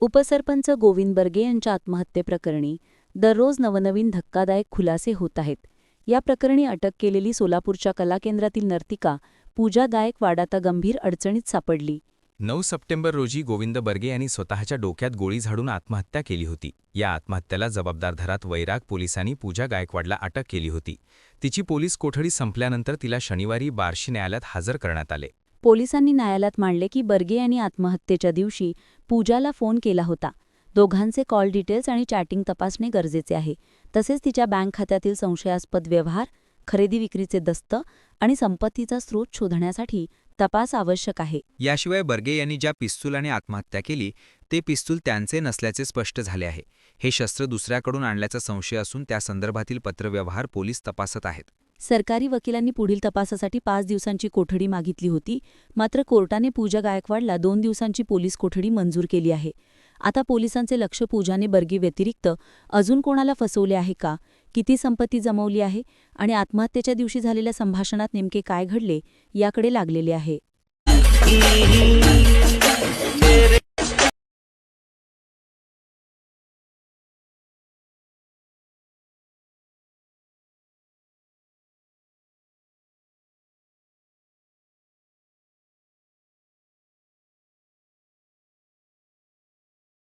उपसरपंच गोविंद बर्गे यांच्या आत्महत्येप्रकरणी दररोज नवनवीन धक्कादायक खुलासे होत आहेत. या प्रकरणी अटक केलेली सोलापूरच्या कला केंद्रातील नर्तिका पूजा गायकवाड आता गंभीर अडचणीत सापडली. नऊ सप्टेंबर रोजी गोविंद बर्गे यांनी स्वतःच्या डोक्यात गोळी झाडून आत्महत्या केली होती. या आत्महत्याला जबाबदार धरात वैराग पोलिसांनी पूजा गायकवाडला अटक केली होती. तिची पोलीस कोठडी संपल्यानंतर तिला शनिवारी बार्शी न्यायालयात हजर करण्यात आले. पोलिसांनी न्यायालयात मांडले की बर्गे यांनी आत्महत्येच्या दिवशी पूजाला फोन केला होता. दोघांचे कॉल डिटेल्स आणि चॅटिंग तपासणे गरजेचे आहे. तसेच तिच्या बँक खात्यातील संशयास्पद व्यवहार खरेदी विक्रीचे दस्त आणि संपत्तीचा स्रोत शोधण्यासाठी तपास आवश्यक आहे. याशिवाय बर्गे यांनी ज्या पिस्तुलाने आत्महत्या केली ते पिस्तूल त्यांचे नसल्याचे स्पष्ट झाले आहे. हे शस्त्र दुसऱ्याकडून आणल्याचा संशय असून त्या संदर्भातील पत्रव्यवहार पोलीस तपासत आहेत. सरकारी वकिलांनी पुढील तपासासाठी पाच दिवसांची कोठडी मागितली होती. मात्र कोर्टाने पूजा गायकवाडला दोन दिवसांची पोलीस कोठडी मंजूर केली आहे. आता पोलिसांचे लक्ष पूजाने बर्गी व्यतिरिक्त अजून कोणाला फसवले आहे का? किती संपत्ती जमवली आहे? आणि आत्महत्येच्या दिवशी झालेल्या संभाषणात नेमके काय घडले? याकडे लागलेले आहे.